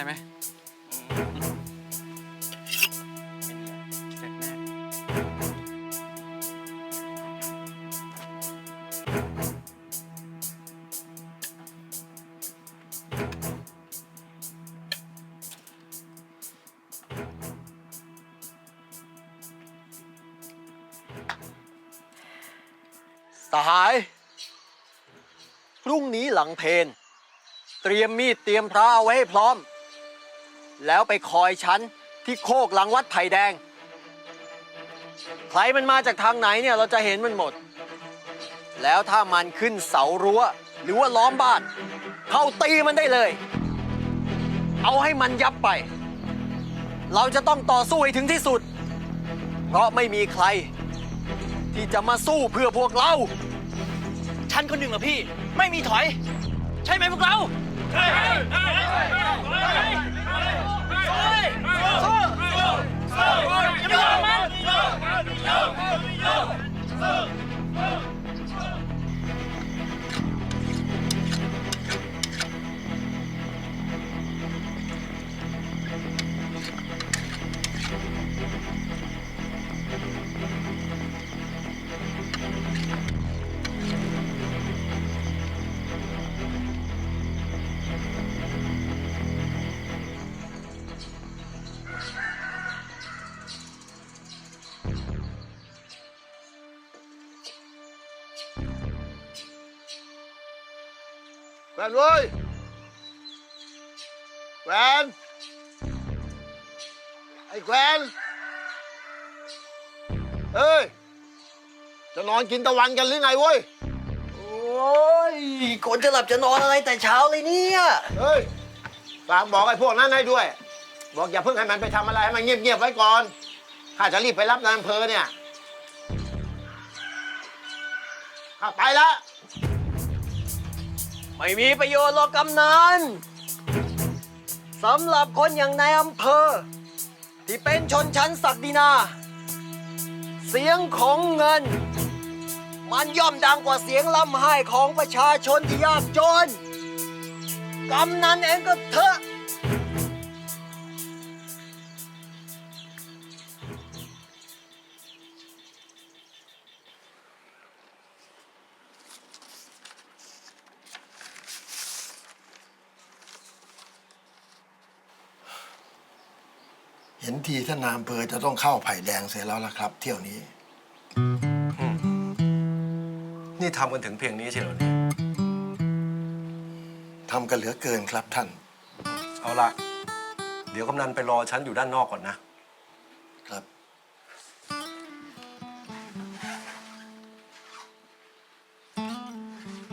ได้ไหมสหาย พรุ่งนี้หลังเพน เตรียมมีดเตรียมพระเอาไว้ให้พร้อม แล้วไปคอยฉันที่โคกหลังวัดไผ่แดง ใครมันมาจากทางไหนเนี่ยเราจะเห็นมันหมด แล้วถ้ามันขึ้นเสารั้ว หรือว่าล้อมบ้าน เข้าตีมันได้เลย เอาให้มันยับไป เราจะต้องต่อสู้ให้ถึงที่สุด เพราะไม่มีใคร ที่จะมาสู้เพื่อพวกเรา ฉันคนหนึ่งเหรอพี่ ไม่มีถอย ใช่ไหมพวกเรา ใช่ สู้ วนเว้ยแหวนไอ้แหวนเอ้ย จะนอนกินตะวันกันหรือไงเว้ย โอ้ยคนจะหลับจะนอนอะไรแต่เช้าเลยเนี่ย เฮ้ย ฝากบอกไอ้พวกนั้นให้ด้วย บอกอย่าเพิ่งให้มันไปทำอะไรให้มันเงียบๆไว้ก่อน ข้าจะรีบไปรับนายอำเภอเนี่ย ข้าไปละ ไม่มีประโยชน์หรอกกำนันสำหรับคนอย่างนายอำเภอ ที่เป็นชนชั้นศักดินา เสียงของเงิน มันย่อมดังกว่าเสียงลำไห้ของประชาชนที่ยากจน กำนันเองก็เถอะ ห็นทีท่านนายอำเภอจะต้องเข้าไผ่แดงเสียแล้วล่ะครับ เที่ยวนี้ นี่ทำกันถึงเพียงนี้เชียวเหรอเนี่ยทำกันเหลือเกินครับท่าน เอาละเดี๋ยวกำนันไปรอฉันอยู่ด้านนอกก่อนนะ ครับ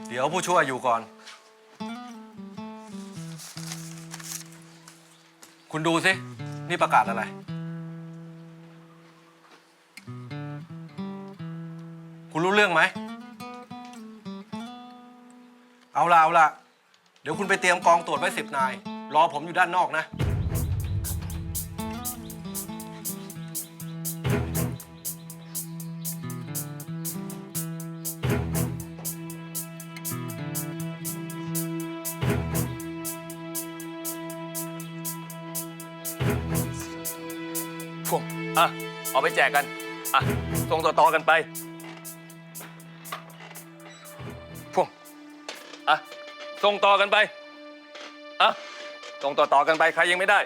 เดี๋ยวผู้ช่วยอยู่ก่อน คุณดูสิ นี่ประกาศอะไร คุณรู้เรื่องไหม เอาละเอาละเดี๋ยวคุณไปเตรียมกองตรวจไว้สิบนาย รอผมอยู่ด้านนอกนะ พวกอะเอาไปแจกกัน อะ ส่งต่อๆกันไป พวกอะ ส่งต่อกันไป อะ ส่งต่อๆกันไป ใครยังไม่ได้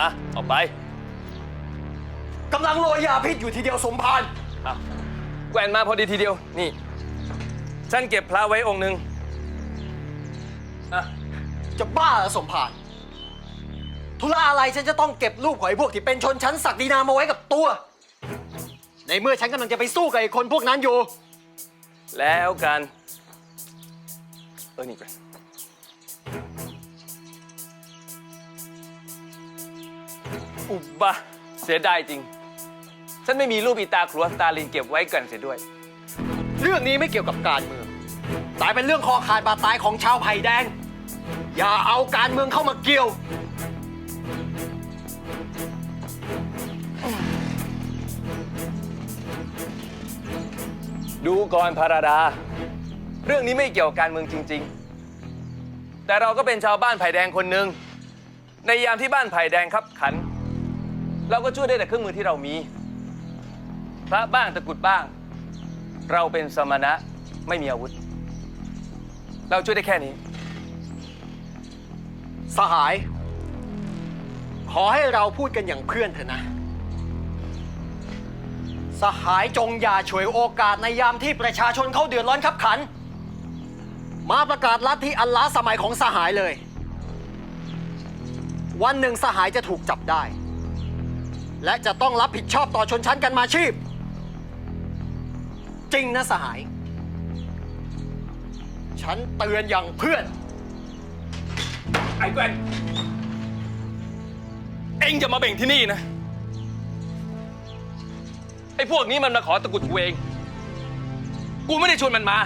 อะออกไปกำลังโรยยาพิษอยู่ทีเดียวสมพานอะแกวนมาพอดีทีเดียว นี่ ฉันเก็บพระไว้องค์หนึ่งอะ จะบ้าเหรอสมภารธุระอะไรฉันจะต้องเก็บรูปของไอ้พวกที่เป็นชนชั้นศักดินามาไว้กับตัว ในเมื่อฉันกำลังจะไปสู้กับไอ้คนพวกนั้นอยู่ แล้วกัน เออนี่ก่อน อุบะเสียดายจริง ฉันไม่มีรูปอีตาครัวสตาลินเก็บไว้กันเสียด้วย เรื่องนี้ไม่เกี่ยวกับการเมือง แต่เป็นเรื่องคอขาดบาดตายของชาวไผ่แดง อย่าเอาการเมืองเข้ามาเกี่ยว ดูก่อนพาราดา เรื่องนี้ไม่เกี่ยวกับการเมืองจริง ๆ แต่เราก็เป็นชาวบ้านไผ่แดงคนหนึ่งในยามที่บ้านไผ่แดงขับขัน เราก็ช่วยได้แต่เครื่องมือที่เรามี พระบ้างตะกรุดบ้าง เราเป็นสมณะไม่มีอาวุธ เราช่วยได้แค่นี้ สหาย ขอให้เราพูดกันอย่างเพื่อนเถอะนะ สหายจงอย่าฉวยโอกาสในยามที่ประชาชนเขาเดือดร้อนขับขัน มาประกาศลัทธิอัลล้าสมัยของสหายเลย วันหนึ่งสหายจะถูกจับได้ และจะต้องรับผิดชอบต่อชนชั้นกันมาชีพ จริงนะสหาย ฉันเตือนอย่างเพื่อน ไอ้แกวนเอ็งจะมาเบ่งที่นี่นะ ไอ้พวกนี้มันมาขอตะกรุดกูเอง กูไม่ได้ชวนมันมา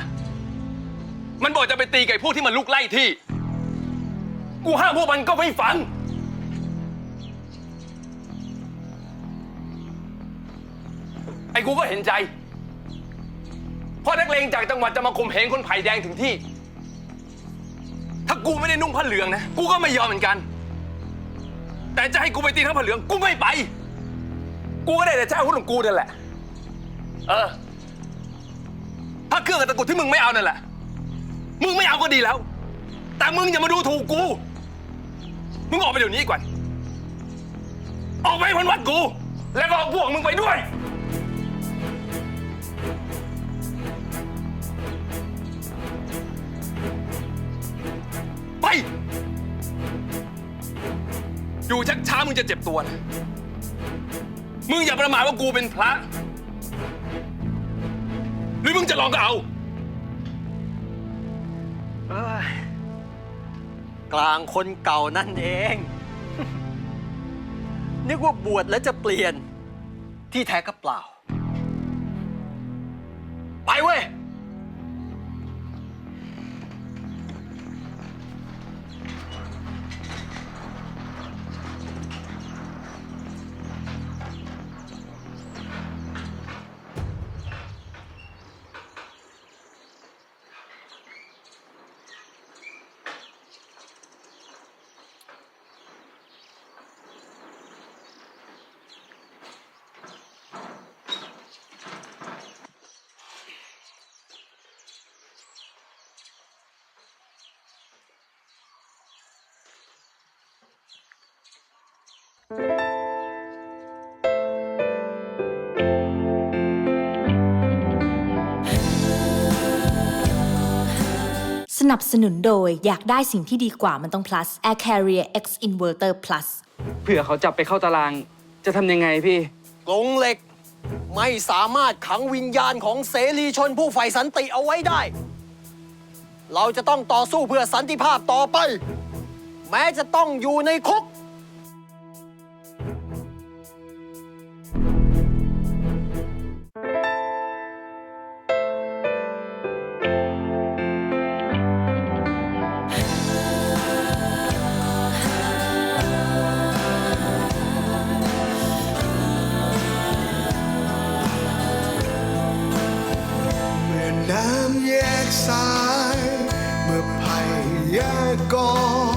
มันบอกจะไปตีไก่พวกที่มันลุกไล่ที่ กูห้ามพวกมันก็ไม่ฟัง ไอ้กูก็เห็นใจเพราะนักเลงจากจังหวัดจะมาข่มเหงคนไผ่แดงถึงที่ ถ้ากูไม่ได้นุ่งผ้าเหลืองนะ กูก็ไม่ยอมเหมือนกัน แต่จะให้กูไปตีทั้งผ้าเหลือง กูไม่ไป กูก็ได้แต่เจ้าหุ้นของกูนั่นแหละ เออ ถ้าเครื่องกับตะกรุดที่มึงไม่เอานั่นแหละ มึงไม่เอาก็ดีแล้ว แต่มึงอย่ามาดูถูกกู มึงออกไปเดี๋ยวนี้ก่อน ออกไปพันวัดกู แล้วก็เอาพวกมึงไปด้วย อยู่ชักช้ามึงจะเจ็บตัวนะ มึงอย่าประมาทว่ากูเป็นพระ หรือมึงจะลองก็เอา เอ้ยกลางคนเก่านั่นเอง นึกว่าบวชแล้วจะเปลี่ยน ที่แท้ก็เปล่า ไปเว้ย นับสนุนโดยอยากได้สิ่งที่ดีกว่ามันต้อง plus Air Carrier X Inverter plus เผื่อเขาจับไปเข้าตาราง จะทำยังไงพี่ กรงเหล็ก ไม่สามารถขังวิญญาณของเสรีชนผู้ใฝ่สันติเอาไว้ได้ เราจะต้องต่อสู้เพื่อสันติภาพต่อไป แม้จะต้องอยู่ในคุก น้ำแยกสาย เมื่อภัยแยกกอง